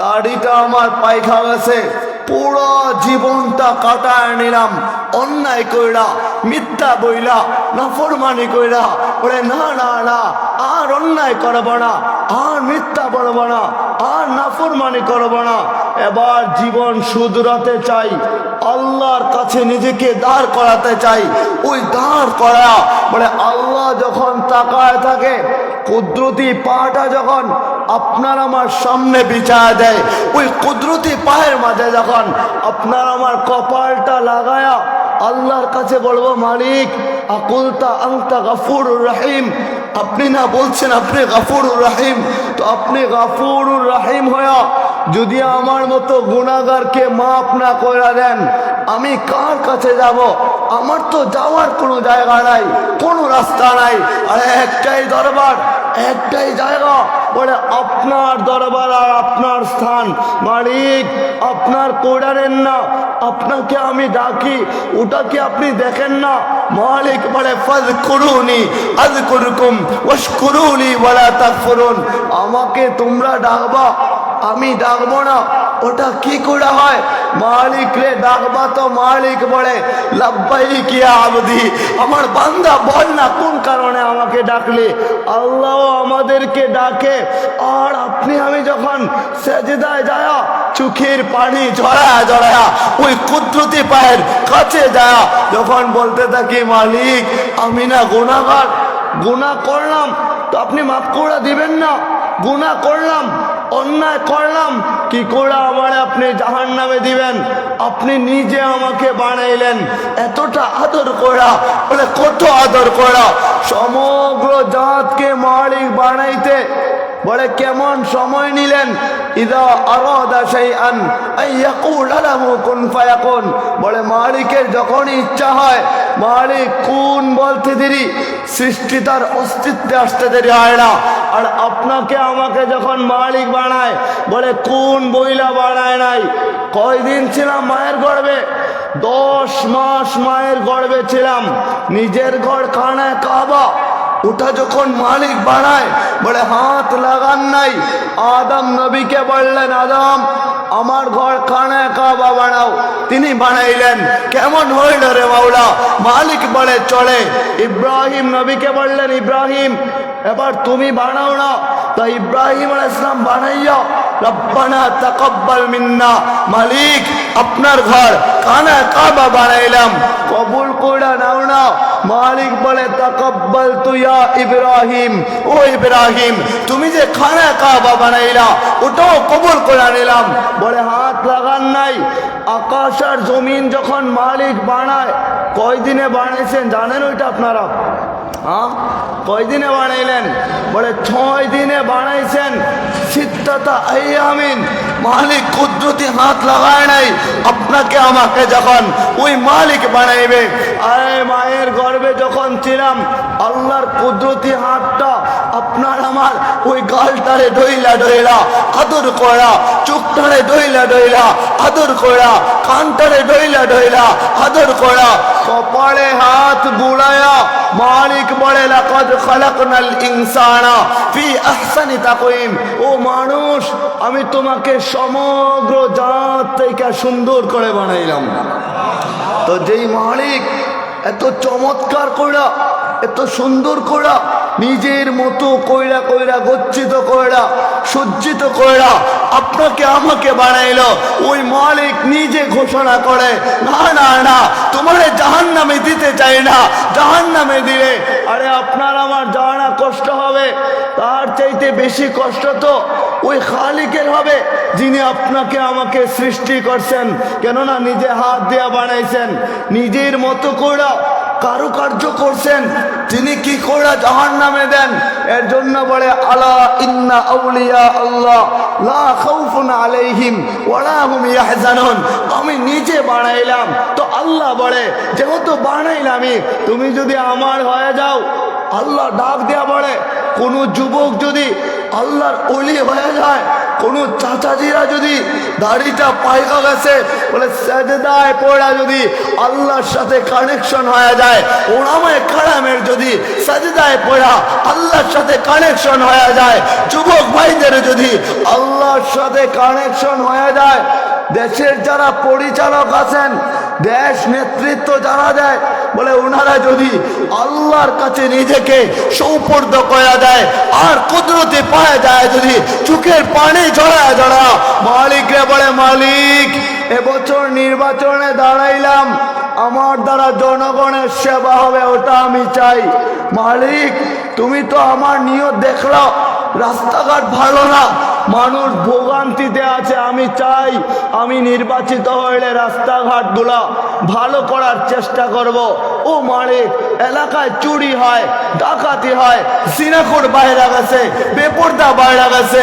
দাড়িটা আমার পাইখা গেছে পুরো জীবনটা কাটায় নিলাম। অন্যায় কইরা, মিথ্যা বইলা, নাফরমানি কইরা, বলে, না না না, আর অন্যায় করব না, আর মিথ্যা বলব না, আর নাফরমানি করব না। এবার জীবন শুধরাতে চাই, আল্লাহর কাছে নিজেকে দাঁড় করাতে চাই। ওই দাঁড় করা, বলে, আল্লাহ যখন তাকায় থাকে, কুদরতি পাটা যখন আপনার আমার সামনে বিছায় দেয়। ওই কুদরতি পায়ের মাঝে যখন আপনার আমার কপালটা লাগায়া আল্লাহর কাছে বলব, মালিক, আকুলতা আংতা গাফুরুর রাহিম। আপনি না বলছেন আপনি গাফুরুর রাহিম, তো আপনি গাফুরুর রাহিম হয়া যদি আমার মতো গুণাগারকে মাফ না করে দেন, আমি কার কাছে যাব? আমার তো যাওয়ার কোনো জায়গা নাই, কোনো রাস্তা নাই। আর একটাই দরবার, একটাই জায়গা বলে, আপনার দরবার আর আপনার স্থান। মালিক, আপনার কোডারেন না। আপনাকে আমি ডাকি, ওটা কি আপনি দেখেন না? মালিক বলে ফজ করুনি আজ করুকুম ওস করুনি বলা তাকফরুন। আমাকে তোমরা ডাকবা আমি ডাকবো না। ওটা কি করে হয়? মালিক রে ডাকবা তো মালিক বলে লাব্বাই কি আবদি, আমার বান্দা বল না কোন কারণে আমাকে ডাকলে? আল্লাহ আমাদেরকে ডাকে। আর আপনি, আমি যখন সেজদায় যায়া, চোখের পানি জড়ায়া জড়ায়া ওই কুদরতি পায়ের কাছে যায়া, যখন বলতে থাকি, মালিক, আমি না গুণাগার গুণা করলাম, তো আপনি মাফ করে দিবেন না? গুণা করলাম অন্যায় করলাম, কি করে আমার আপনি জাহান নামে দিবেন? আপনি নিজে আমাকে বানাইলেন। এতটা আদর করা, বলে কত আদর করা। সমগ্র জাতকে মালিক বানাইতে বলে, কেমন সময় নিলেন? ইদা আরাদা শাইআন আই ইয়াকুল লাহু কুন ফায়াকুন। বলে, মালিকের যখন ইচ্ছা হয়, মালিক কোন বলতে দেরি, সৃষ্টি তার অস্তিত্বে আসতে দেরি হয় না। আর আপনাকে আমাকে যখন মালিক বানায়, বলে, কোন বইলা বানায় নাই, কয়দিন ছিলাম মায়ের গর্বে? দশ মাস মায়ের গর্বে ছিলাম, নিজের ঘর কানায় কাবা। ওটা যখন মালিক বানায়, বলে, হাত লাগান নাই। আদম নবীকে বললেন, আদম, আমার ঘর কানে কাবা বানাও। তিনি বানাইলেন। কেমন হইল রে মাওলা? মালিক বলে, চলে। ইব্রাহিম নবীকে বললেন, ইব্রাহিম, এবার তুমি বানাও না। ইব্রাহিম আল ইসলাম বানাইয়া, রব্বানা তাকাব্বাল মিন্না, মালিক, আপনার ঘর কানা কাবা বানাইলাম। কবুল কইরা নাও না। মালিক বলে, তাকাব্বাল তুইয়া ইব্রাহিম। ও ইব্রাহিম, তুমি যে খানা কাবা বানাইলা, ওটাও কবুল করে নিলাম বলে, হাত লাগান নাই। আকাশ আর জমিন যখন মালিক বানায়, কয়দিনে বানাইছেন জানেন ওইটা আপনারা? হ্যাঁ কয়দিনে বানাইলেন বলে ছয় দিনে বানাইছেন সিদ্ধতা মালিক কুদরতি হাত লাগায় নাই আপনাকে আমাকে যখন ওই মালিক বানাইবে মায়ের গর্বে যখন ছিলাম আল্লাহর কুদরতি হাতটা আপনার আমার ওই গালটারে ডইলা ডইলা আদর করা চোখটারে ডইলা ডইলা আদর করা কানটারে ডইলা ডইলা আদর করা কপালে হাত বুড়ায়া মালিক বলে, লাকাদ খালাকনাল ইনসানা ফি আহসানি তাকওয়িম। ও মানুষ, আমি তোমাকে সমগ্র জাত থেকে সুন্দর করে বানাইলাম। তো যেই মালিক এত চমৎকার করা এত সুন্দর কইরা নিজের মতো কইরা কইরা গচ্ছিত কইরা, সজ্জিত কইরা আপনাকে আমাকে বানাইলো। ওই মালিক নিজে ঘোষণা করে, না না না, তোমার জাহান নামে দিতে চাই না জাহান নামে দিলে। আরে, আপনার আমার জানা কষ্ট হবে, তার চাইতে বেশি কষ্ট তো ওই খালিকের হবে, যিনি আপনাকে আমাকে সৃষ্টি করছেন। কেননা নিজে হাত দিয়া বানাইছেন, নিজের মতো কইরা কারুকার্য করছেন, তিনি কি করে জাহান নামে দেন? এর জন্য বলে, আলা ইন্না আউলিয়া আল্লাহ, লা খাউফুন আলাইহিম ওয়ালা হুম ইয়াহজানুন। আমি নিজে বানাইলাম। তো আল্লাহ বলে, যেহেতু বানাইলামই, তুমি যদি আমার হয়ে যাও, আল্লাহ ডাক দেয়া বলে, কোনো যুবক যদি আল্লাহর অলি হয়ে যায় কোনো চাচাজিরা যদি দাড়িটা পাইকা গেছে, বলে সেজদায় পড়া যদি আল্লাহর সাথে কানেকশন হয়ে যায় ওরামায় কালামের যদি সেজদায় পড়া আল্লাহর সাথে কানেকশন হয়ে যায়, যুবক ভাইদের যদি আল্লাহর সাথে কানেকশন হয়ে যায়, দেশের যারা পরিচালক আছেন, দেশ নেতৃত্ব যারা দেয় বলে ওনারা যদি আল্লাহর কাছে নিজেকে সৌপর্দ করা দেয় আর কুদরতে পাওয়া যায় যদি চোখের পানি জড়া জড়া মালিকরে বলে, মালিক এবছর নির্বাচনে দাঁড়াইলাম। আমার দ্বারা জনগণের সেবা হবে ওটা আমি চাই। মালিক, তুমি তো আমার নিয়ত দেখল, রাস্তাঘাট ভালো না। মানুষ ভোগান্তিতে আছে, আমি চাই আমি নির্বাচিত হইলে রাস্তাঘাটগুলো ভালো করার চেষ্টা করব। ও মালিক, এলাকায় চুরি হয়, ডাকাতি হয় সিনাকুর বাইরে গেছে, বেপর্দা বাইরে গেছে।